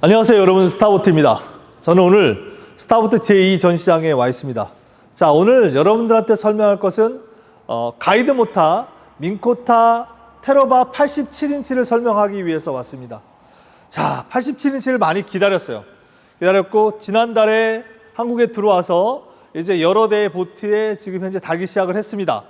안녕하세요 여러분. 스타보트입니다. 저는 오늘 스타보트 제2 전시장에 와 있습니다. 자 오늘 여러분들한테 설명할 것은 어, 가이드 모타 민코타 테러바 87인치를 설명하기 위해서 왔습니다. 자 87인치를 많이 기다렸어요. 기다렸고 지난달에 한국에 들어와서 이제 여러 대의 보트에 지금 현재 달기 시작을 했습니다.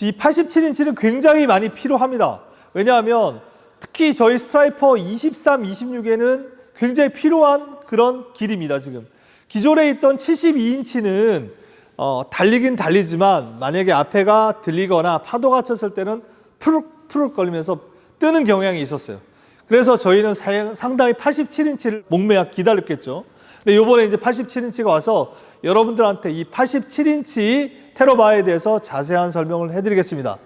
이 87인치는 굉장히 많이 필요합니다. 왜냐하면 특히 저희 스트라이퍼 23, 26에는 굉장히 필요한 그런 길입니다, 지금. 기존에 있던 72인치는 어, 달리긴 달리지만 만약에 앞에가 들리거나 파도가 쳤을 때는 푸룩 푸룩 걸리면서 뜨는 경향이 있었어요. 그래서 저희는 사- 상당히 87인치를 목매야 기다렸겠죠. 근데 이번에 이제 87인치가 와서 여러분들한테 이 87인치 테러바에 대해서 자세한 설명을 해드리겠습니다.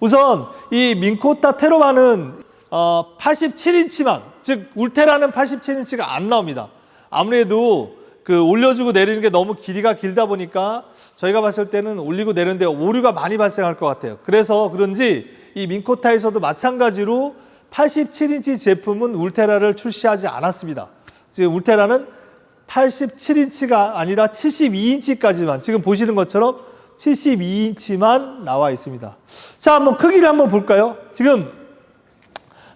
우선 이 민코타 테러바는 어, 87인치만 즉 울테라는 87인치가 안 나옵니다. 아무래도 그 올려주고 내리는 게 너무 길이가 길다 보니까 저희가 봤을 때는 올리고 내리는데 오류가 많이 발생할 것 같아요. 그래서 그런지 이 민코타에서도 마찬가지로 87인치 제품은 울테라를 출시하지 않았습니다. 지금 울테라는 87인치가 아니라 72인치까지만 지금 보시는 것처럼 72인치만 나와 있습니다. 자, 한번 크기를 한번 볼까요? 지금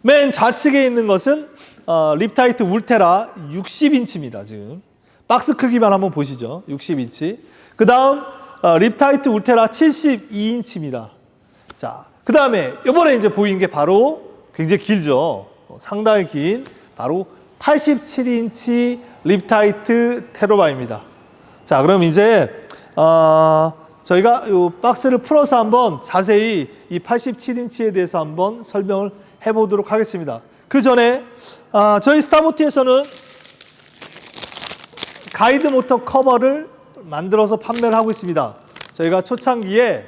맨 좌측에 있는 것은 어, 립타이트 울테라 60인치입니다. 지금 박스 크기만 한번 보시죠. 60인치. 그 다음 어, 립타이트 울테라 72인치입니다. 자, 그 다음에 이번에 이제 보인 게 바로 굉장히 길죠. 어, 상당히 긴 바로 87인치 립타이트 테러바입니다. 자, 그럼 이제 어, 저희가 이 박스를 풀어서 한번 자세히 이 87인치에 대해서 한번 설명을 해보도록 하겠습니다. 그 전에 아, 저희 스타모티에서는 가이드 모터 커버를 만들어서 판매를 하고 있습니다. 저희가 초창기에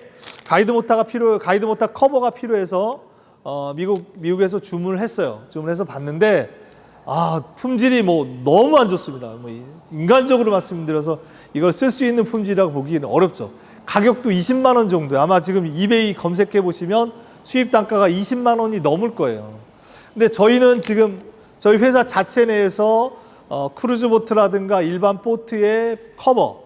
가이드 모터가 필요, 가이드 모터 커버가 필요해서 어, 미국 미국에서 주문을 했어요. 주문해서 봤는데 아 품질이 뭐 너무 안 좋습니다. 뭐 이- 인간적으로 말씀드려서 이걸 쓸 수 있는 품질이라고 보기는 어렵죠. 가격도 20만 원 정도. 아마 지금 이베이 검색해 보시면 수입 단가가 20만 원이 넘을 거예요. 근데 저희는 지금 저희 회사 자체 내에서 어, 크루즈 보트라든가 일반 보트의 커버,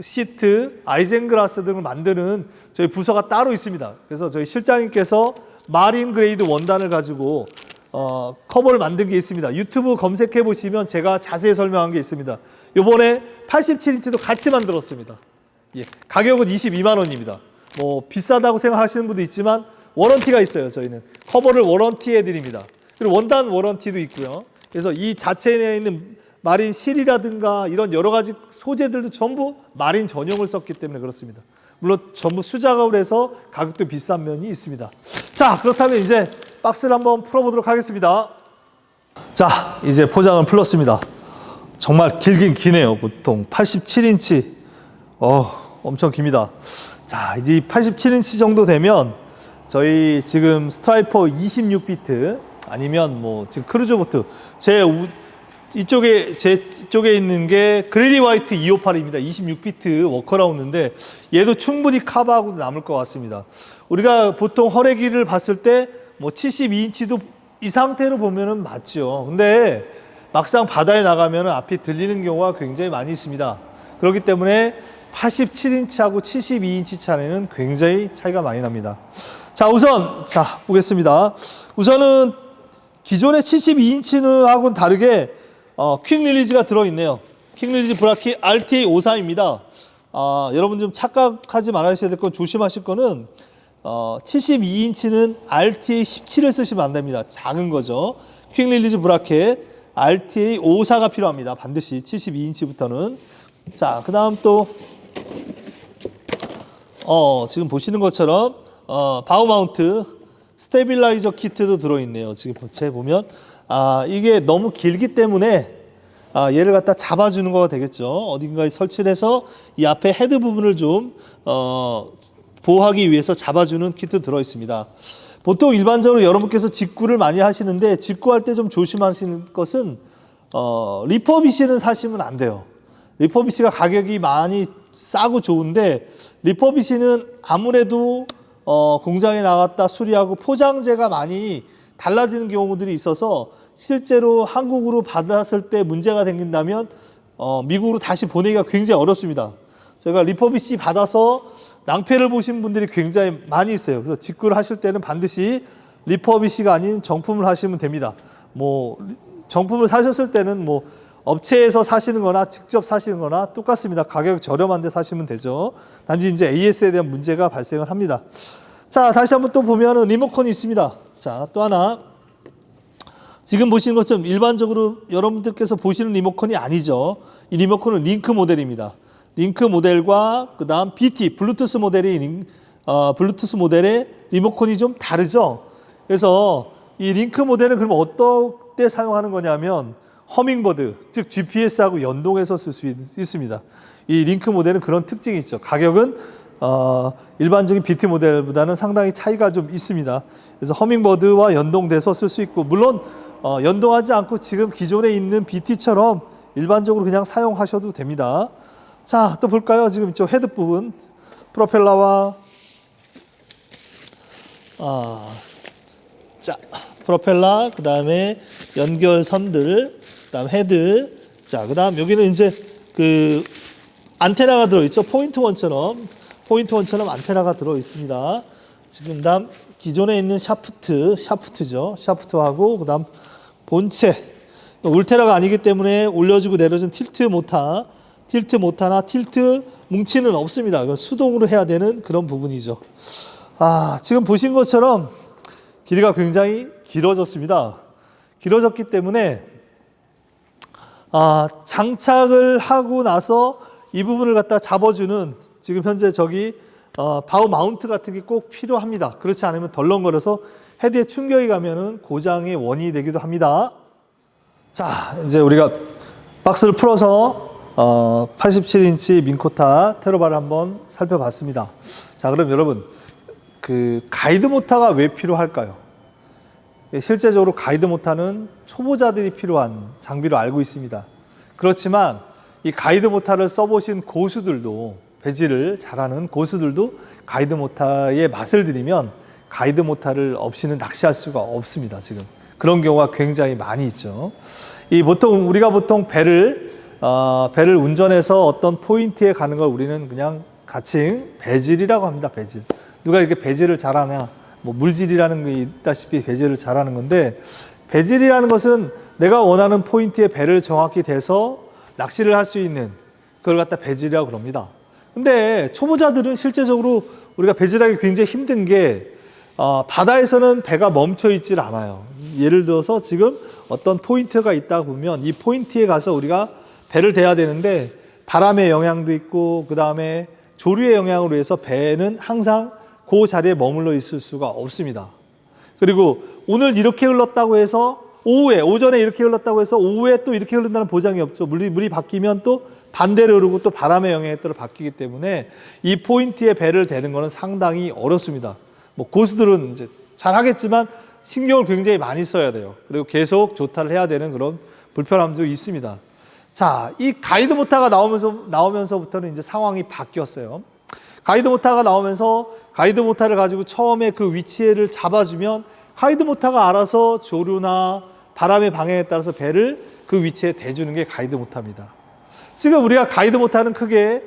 시트, 아이젠글라스 등을 만드는 저희 부서가 따로 있습니다. 그래서 저희 실장님께서 마린 그레이드 원단을 가지고 어, 커버를 만든 게 있습니다. 유튜브 검색해 보시면 제가 자세히 설명한 게 있습니다. 요번에 87인치도 같이 만들었습니다. 예, 가격은 22만 원입니다. 뭐 비싸다고 생각하시는 분도 있지만 워런티가 있어요. 저희는 커버를 워런티 해 드립니다. 그리고 원단 워런티도 있고요. 그래서 이 자체 내에 있는 마린 실이라든가 이런 여러 가지 소재들도 전부 마린 전용을 썼기 때문에 그렇습니다. 물론 전부 수작업을 해서 가격도 비싼 면이 있습니다. 자, 그렇다면 이제 박스를 한번 풀어보도록 하겠습니다. 자, 이제 포장을 풀었습니다. 정말 길긴 기네요. 보통 87인치. 어, 엄청 깁니다. 자, 이제 이 87인치 정도 되면 저희 지금 스트라이퍼 26비트 아니면 뭐 지금 크루즈 보트 제 우, 이쪽에 제 쪽에 있는 게 그레리 화이트 258입니다. 26비트 워커라운드인데 얘도 충분히 커버하고 남을 것 같습니다. 우리가 보통 허레기를 봤을 때 뭐 72인치도 이 상태로 보면은 맞죠. 근데 막상 바다에 나가면 앞이 들리는 경우가 굉장히 많이 있습니다. 그렇기 때문에 87인치하고 72인치 차이는 굉장히 차이가 많이 납니다. 자, 우선 자 보겠습니다. 우선은 기존의 72인치는 하고는 다르게 어, 퀵 릴리즈가 들어있네요. 퀵 릴리즈 브라키 RTA 53입니다. 아, 여러분 좀 착각하지 말아주셔야 될 건 조심하실 거는 어, 72인치는 RTA 17을 쓰시면 안 됩니다. 작은 거죠. 퀵 릴리즈 브라켓 RTA 54가 필요합니다. 반드시 72인치부터는. 자, 그 다음 또 어, 지금 보시는 것처럼 어, 바우 마운트 스테빌라이저 키트도 들어있네요. 지금 제 보면 아 이게 너무 길기 때문에 아, 얘를 갖다 잡아주는 거가 되겠죠. 어딘가에 설치를 해서 이 앞에 헤드 부분을 좀 어, 보호하기 위해서 잡아주는 키트 들어있습니다. 보통 일반적으로 여러분께서 직구를 많이 하시는데 직구할 때 좀 조심하시는 것은 어, 리퍼비시는 사시면 안 돼요. 리퍼비시가 가격이 많이 싸고 좋은데 리퍼비시는 아무래도 어, 공장에 나갔다 수리하고 포장재가 많이 달라지는 경우들이 있어서 실제로 한국으로 받았을 때 문제가 생긴다면 어, 미국으로 다시 보내기가 굉장히 어렵습니다. 저희가 리퍼비시 받아서 낭패를 보신 분들이 굉장히 많이 있어요. 그래서 직구를 하실 때는 반드시 리퍼비시가 아닌 정품을 하시면 됩니다. 뭐 정품을 사셨을 때는 뭐 업체에서 사시는 거나 직접 사시는 거나 똑같습니다. 가격 저렴한데 사시면 되죠. 단지 이제 AS에 대한 문제가 발생을 합니다. 자, 다시 한번 또 보면은 리모컨이 있습니다. 자, 또 하나. 지금 보시는 것처럼 일반적으로 여러분들께서 보시는 리모컨이 아니죠. 이 리모컨은 링크 모델입니다. 링크 모델과 그다음 BT 블루투스 모델이 링- 어, 블루투스 모델의 리모컨이 좀 다르죠. 그래서 이 링크 모델은 그럼 어떨 때 사용하는 거냐면 허밍버드 즉 GPS하고 연동해서 쓸 수 있습니다. 이 링크 모델은 그런 특징이 있죠. 가격은 어, 일반적인 BT 모델보다는 상당히 차이가 좀 있습니다. 그래서 허밍버드와 연동돼서 쓸 수 있고 물론 어, 연동하지 않고 지금 기존에 있는 BT처럼 일반적으로 그냥 사용하셔도 됩니다. 자, 또 볼까요? 지금 이쪽 헤드 부분 프로펠러와 아, 자, 프로펠러, 그 다음에 연결선들, 그 다음 헤드, 자, 그 다음 여기는 이제 그 안테나가 들어 있죠. 포인트 원처럼, 포인트 원처럼 안테나가 들어 있습니다. 지금 다음 기존에 있는 샤프트, 샤프트죠. 샤프트하고, 그 다음 본체. 울테라가 아니기 때문에 올려주고 내려준 틸트 모타, 틸트 모타나 틸트 뭉치는 없습니다. 수동으로 해야 되는 그런 부분이죠. 아, 지금 보신 것처럼 길이가 굉장히 길어졌습니다. 길어졌기 때문에 아, 장착을 하고 나서 이 부분을 갖다 잡아주는 지금 현재 저기 어, 바우 마운트 같은 게 꼭 필요합니다. 그렇지 않으면 덜렁거려서 헤드에 충격이 가면은 고장의 원인이 되기도 합니다. 자, 이제 우리가 박스를 풀어서 어, 87인치 민코타 테러바를 한번 살펴봤습니다. 자, 그럼 여러분 그 가이드 모타가 왜 필요할까요? 예, 실제적으로 가이드 모타는 초보자들이 필요한 장비로 알고 있습니다. 그렇지만 이 가이드 모타를 써보신 고수들도 배지를 잘하는 고수들도 가이드 모타의 맛을 들이면 가이드 모타를 없이는 낚시할 수가 없습니다. 지금 그런 경우가 굉장히 많이 있죠. 이 보통 우리가 보통 배를 어, 배를 운전해서 어떤 포인트에 가는 걸 우리는 그냥 가칭 배질이라고 합니다. 배질. 누가 이렇게 배질을 잘하냐? 뭐 물질이라는 게 있다시피 배질을 잘하는 건데 배질이라는 것은 내가 원하는 포인트에 배를 정확히 대서 낚시를 할 수 있는 그걸 갖다 배질이라고 그럽니다. 근데 초보자들은 실제적으로 우리가 배질하기 굉장히 힘든 게 어, 바다에서는 배가 멈춰 있질 않아요. 예를 들어서 지금 어떤 포인트가 있다 보면 이 포인트에 가서 우리가 배를 대야 되는데 바람의 영향도 있고 그 다음에 조류의 영향으로 해서 배는 항상 그 자리에 머물러 있을 수가 없습니다. 그리고 오늘 이렇게 흘렀다고 해서 오후에 오전에 이렇게 흘렀다고 해서 오후에 또 이렇게 흐른다는 보장이 없죠. 물이 물이 바뀌면 또 반대로 흐르고 또 바람의 영향에 따라 바뀌기 때문에 이 포인트에 배를 대는 것은 상당히 어렵습니다. 뭐 고수들은 이제 잘 하겠지만 신경을 굉장히 많이 써야 돼요. 그리고 계속 조타를 해야 되는 그런 불편함도 있습니다. 자, 이 가이드 모타가 나오면서 나오면서부터는 이제 상황이 바뀌었어요. 가이드 모타가 나오면서 가이드 모타를 가지고 처음에 그 위치를 잡아주면 가이드 모타가 알아서 조류나 바람의 방향에 따라서 배를 그 위치에 대주는 게 가이드 모타입니다. 지금 우리가 가이드 모타는 크게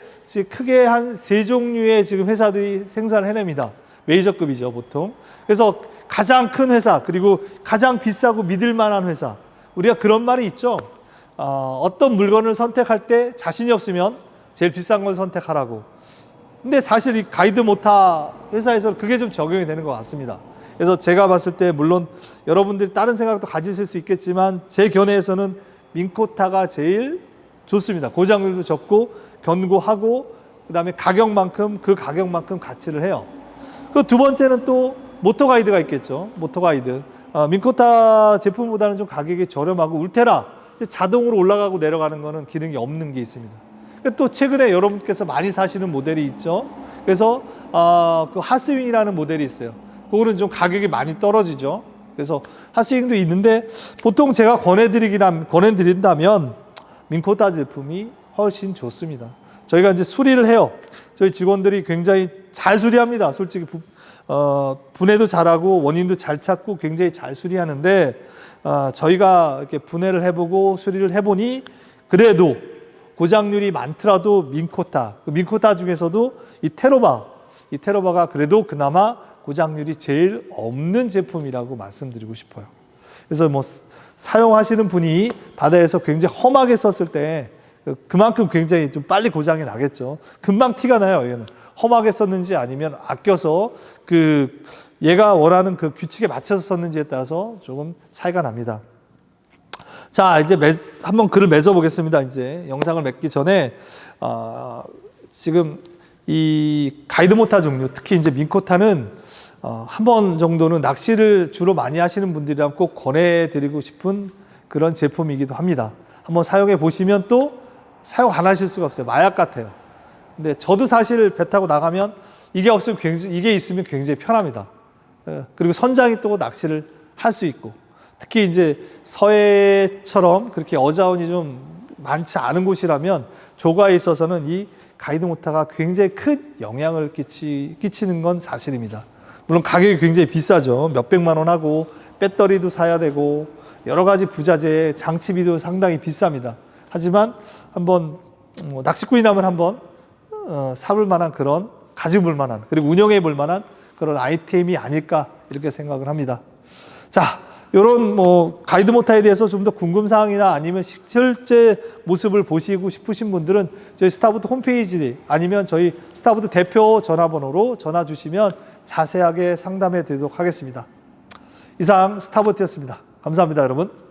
크게 한 세 종류의 지금 회사들이 생산을 해냅니다. 메이저급이죠 보통. 그래서 가장 큰 회사 그리고 가장 비싸고 믿을 만한 회사 우리가 그런 말이 있죠. 어, 어떤 물건을 선택할 때 자신이 없으면 제일 비싼 걸 선택하라고. 근데 사실 이 가이드 모타 회사에서 그게 좀 적용이 되는 것 같습니다. 그래서 제가 봤을 때 물론 여러분들이 다른 생각도 가지실 수 있겠지만 제 견해에서는 민코타가 제일 좋습니다. 고장률도 적고 견고하고 그다음에 가격만큼 그 가격만큼 가치를 해요. 그 두 번째는 또 모터 가이드가 있겠죠. 모터 가이드. 어, 민코타 제품보다는 좀 가격이 저렴하고 울테라 자동으로 올라가고 내려가는 거는 기능이 없는 게 있습니다. 또 최근에 여러분께서 많이 사시는 모델이 있죠. 그래서 어, 그 하스윙이라는 모델이 있어요. 그거는 좀 가격이 많이 떨어지죠. 그래서 하스윙도 있는데 보통 제가 권해드리긴 권해드린다면 민코타 제품이 훨씬 좋습니다. 저희가 이제 수리를 해요. 저희 직원들이 굉장히 잘 수리합니다. 솔직히 부- 어, 분해도 잘하고 원인도 잘 찾고 굉장히 잘 수리하는데 어, 저희가 이렇게 분해를 해보고 수리를 해보니 그래도 고장률이 많더라도 민코타, 그 민코타 중에서도 이 테로바, 이 테로바가 그래도 그나마 고장률이 제일 없는 제품이라고 말씀드리고 싶어요. 그래서 뭐 스- 사용하시는 분이 바다에서 굉장히 험하게 썼을 때 그- 그만큼 굉장히 좀 빨리 고장이 나겠죠. 금방 티가 나요. 얘는 험하게 썼는지 아니면 아껴서 그 얘가 원하는 그 규칙에 맞춰서 썼는지에 따라서 조금 차이가 납니다. 자, 이제 매, 한번 글을 맺어 보겠습니다. 이제 영상을 맺기 전에 어, 지금 이 가이드 모타 종류, 특히 이제 민코타는 어, 한 번 정도는 낚시를 주로 많이 하시는 분들이랑 꼭 권해드리고 싶은 그런 제품이기도 합니다. 한번 사용해 보시면 또 사용 안 하실 수가 없어요. 마약 같아요. 근데 저도 사실 배 타고 나가면 이게 없으면 굉장히, 이게 있으면 굉장히 편합니다. 예, 그리고 선장이 또 낚시를 할 수 있고 특히 이제 서해처럼 그렇게 어자운이 좀 많지 않은 곳이라면 조가에 있어서는 이 가이드 모타가 굉장히 큰 영향을 끼치, 끼치는 건 사실입니다. 물론 가격이 굉장히 비싸죠. 몇백만 원 하고 배터리도 사야 되고 여러 가지 부자재 장치비도 상당히 비쌉니다. 하지만 한번 뭐 낚시꾼이라면 한번 어, 사볼 만한 그런 가져볼 만한 그리고 운영해 볼 만한 그런 아이템이 아닐까 이렇게 생각을 합니다. 자, 이런 뭐 가이드 모타에 대해서 좀 더 궁금 사항이나 아니면 시- 실제 모습을 보시고 싶으신 분들은 저희 스타부드 홈페이지 아니면 저희 스타부드 대표 전화번호로 전화 주시면 자세하게 상담해 드리도록 하겠습니다. 이상 스타부드였습니다. 감사합니다, 여러분.